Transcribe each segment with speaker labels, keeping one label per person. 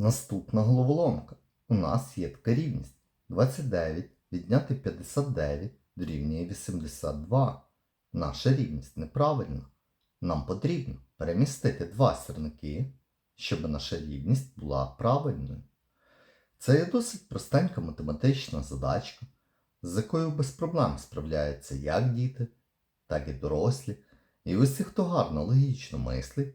Speaker 1: Наступна головоломка. У нас є така рівність. 29 відняти 59 дорівнює 82. Наша рівність неправильна. Нам потрібно перемістити два сірники, щоб наша рівність була правильною. Це є досить простенька математична задачка, з якою без проблем справляються як діти, так і дорослі. І усі, хто гарно логічно мислить,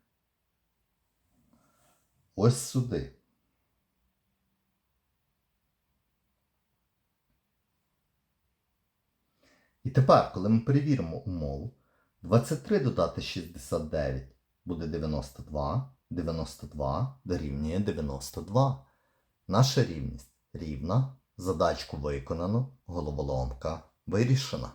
Speaker 1: Ось сюди. І тепер, коли ми перевіримо умову, 23 додати 69 буде 92, 92 дорівнює 92. Наша рівність рівна, задачку виконано, головоломка вирішена.